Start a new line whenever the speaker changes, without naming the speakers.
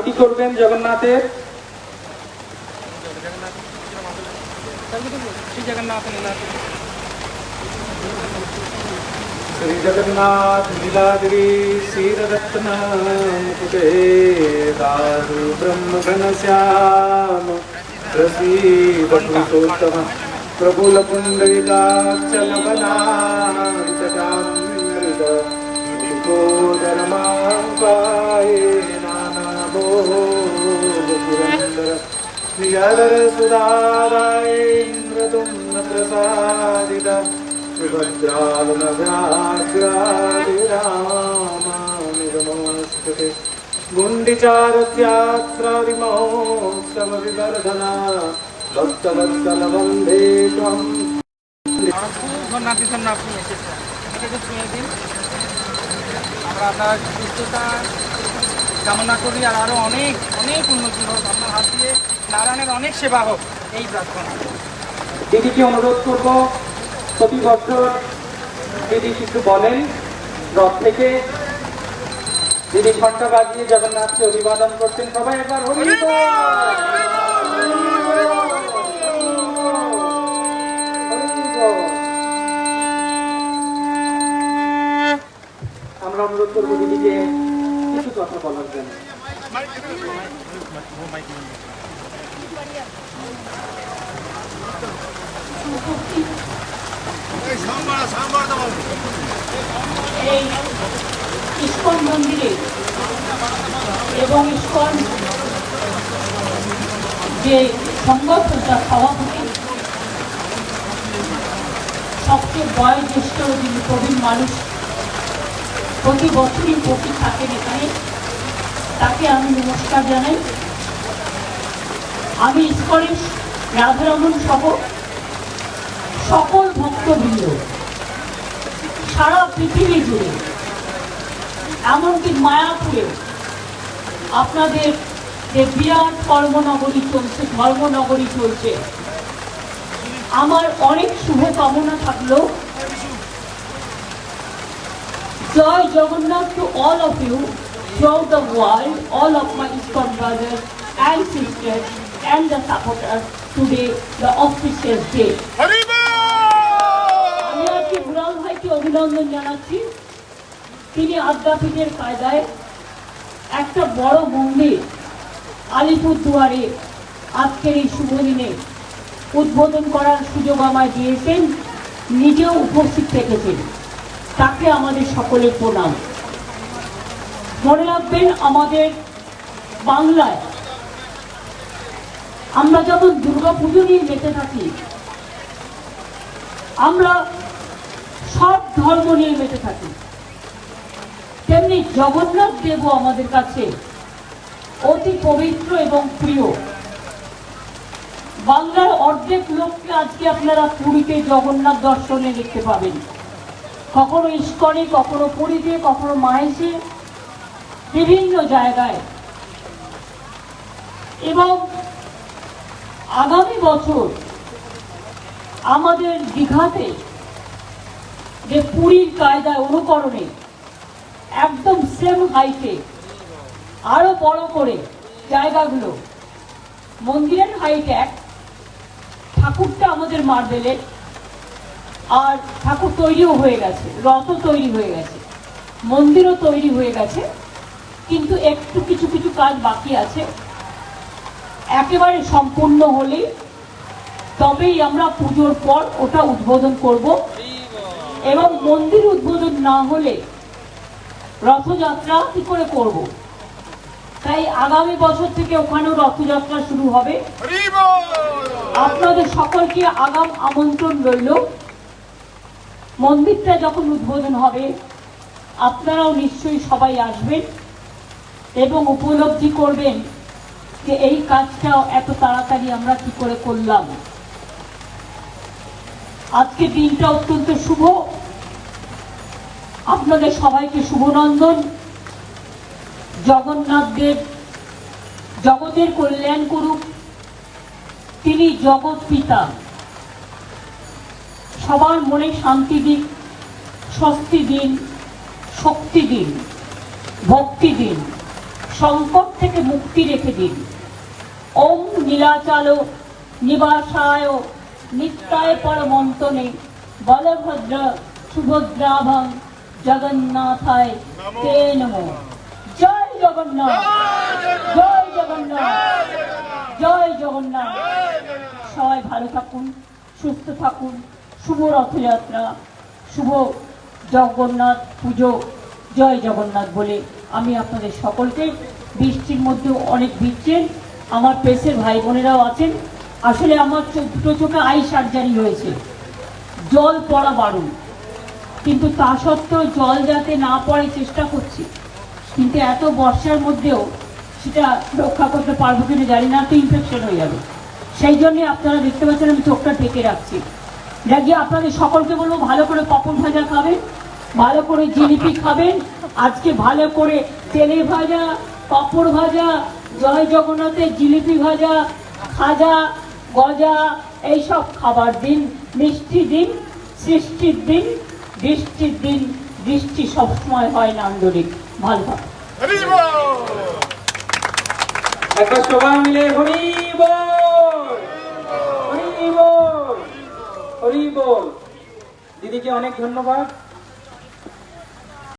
আরতি করবেন জগন্নাথের
श्री जगन्नाथ लीला
श्री जगन्नाथ लीलाद्री क्षीररत्न मुकुटे दारु ब्रह्म घन श्याम प्रसीद पुरुषोत्तम प्रफुल्ल पुण्डरीकाक्षल बनामृत पुरन्दर प्रियदर सुधारायेन्द्रदुम्न प्रसादित सुभद्रालनव्याघ्रादिरामानिरमोऽस्तुते गुण्डिचारत्यात्रादिमहोत्सवविवर्धना भक्तवत्सल वन्दे त्वम्
জগন্নাথের জন্য আপনি এসেছেন আমাকে একটু ছুঁয়ে দিন আমরা আপনার সুস্থতা কামনা করি আর আরও অনেক অনেক উন্নতি হোক। আপনার হাত দিয়ে নারায়ণের অনেক সেবা হোক এই প্রার্থনা।
দিদিকে অনুরোধ করব, প্রতি বছর দিদি কিছু বলেন, রথ থেকে দিদি ঘণ্টা বাজিয়ে জগন্নাথকে অভিবাদন করছেন, সবাই একবার হরি! আমরা অনুরোধ করব দিদিকে
এই ইস্কন মন্দিরে এবং ইস্কন যে সংগঠন তার সভাপতি সবচেয়ে বয়োজ্যেষ্ঠ যিনি প্রবীণ মানুষ প্রতি বছরই উপস্থিত থাকেন এখানে তাকে আমি নমস্কার জানাই। আমি ইস্কনের রাধারমন সহ সকল ভক্তবৃন্দ, সারা পৃথিবী জুড়ে, এমনকি মায়াপুরে আপনাদের যে বিরাট কর্মনগরী চলছে, ধর্মনগরী চলছে, আমার অনেক শুভকামনা থাকলেও জয় Jagannath to all of you throughout the world, all of my ISKCON brothers and sisters and the supporters today, the auspicious day. আমি আজকে বুড়াল ভাইকে অভিনন্দন জানাচ্ছি। তিনি আদ্যাপীঠের কায়দায় একটা বড় মন্দির আলিপুর দুয়ারে আজকের এই শুভ দিনে উদ্বোধন করার সুযোগ আমায় দিয়েছেন নিজেও উপস্থিত থেকেছেন। তাকে আমাদের সকলের প্রণাম। মনে রাখবেন, আমাদের বাংলায় আমরা যখন দুর্গা পুজো নিয়ে মেতে থাকি, আমরা সব ধর্ম নিয়ে মেতে থাকি। তেমনি জগন্নাথ দেবও আমাদের কাছে অতি পবিত্র এবং প্রিয়। বাংলার অর্ধেক লোককে আজকে আপনারা পুরীতে জগন্নাথ দর্শনে দেখতে পাবেন। কখনো ইস্কনে, কখনো পুরীতে, কখনো মাহেশে বিভিন্ন জায়গায়। এবং আগামী বছর আমাদের দীঘাতে যে পুরীর কায়দায় অনুকরণে একদম সেম হাইটে আরও বড় করে জায়গাগুলো, মন্দিরের হাইট এক, ঠাকুরটা আমাদের মার্বেলের আর ঠাকুর তৈরিও হয়ে গেছে রথও তৈরি হয়ে গেছে মন্দিরও তৈরি হয়ে গেছে কিন্তু একটু কিছু কিছু কাজ বাকি আছে। একেবারে সম্পূর্ণ হলে তবেই আমরা পুজোর পর ওটা উদ্বোধন করব। এবং মন্দির উদ্বোধন না হলে রথযাত্রা কি করে করব? তাই আগামী বছর থেকে ওখানেও রথযাত্রা শুরু হবে। আপনাদের সকলকে আগাম আমন্ত্রণ রইল। মন্দিরটা যখন উদ্বোধন হবে, আপনারাও নিশ্চয়ই সবাই আসবেন এবং উপলব্ধি করবেন যে এই কাজটাও এত তাড়াতাড়ি আমরা কি করে করলাম। আজকে দিনটা অত্যন্ত শুভ। আপনাদের সবাইকে শুভনন্দন। জগন্নাথ দেব জগতের কল্যাণ করুক। তিনি জগৎ পিতা। সবার মনে শান্তি দিন, স্বস্তি দিন, শক্তি দিন, ভক্তি দিন, সংকট থেকে মুক্তি রেখে দিন। ওম নীলাচাল নিবাসায়, নিত্যায় পরমন্তনে, বলভদ্র সুভদ্রাভং জগন্নাথায়, তে নমো। জয় জগন্নাথ। জয় জগন্নাথ। জয় জগন্নাথ। সবাই ভালো থাকুন, সুস্থ থাকুন। শুভ রথযাত্রা, শুভ জগন্নাথ পুজো, জয় জগন্নাথ বলে আমি আপনাদের সকলকে বৃষ্টির মধ্যেও অনেক ভিড়ছেন আমার প্রেসের ভাই বোনেরাও আছেন। আসলে আমার দুটো চোখে আই সার্জারি হয়েছে। জল পড়া বারণ। কিন্তু তা সত্ত্বেও জল যাতে না পড়ে চেষ্টা করছি, কিন্তু এত বর্ষার মধ্যেও সেটা রক্ষা করতে পারব কিনা জানি না, তো ইনফেকশন হয়ে যাবে। সেই জন্যে আপনারা দেখতে পাচ্ছেন আমি চোখটা ঢেকে রাখছি। রাগিয়ে আপনাদের সকলকে বলব ভালো করে পাপড় ভাজা খাবেন ভালো করে জিলিপি খাবেন। আজকে ভালো করে তেলে ভাজা পাপড় ভাজা জয় জগন্নাথের জিলিপি ভাজা খাজা গজা এইসব খাবার দিন মিষ্টি দিন সৃষ্টির দিন বৃষ্টির দিন বৃষ্টি সবসময় হয় না আন্দোলিক ভালো
একবার সবাই মিলে হরি বল হরি বল হরি বল। দিদিকে অনেক ধন্যবাদ।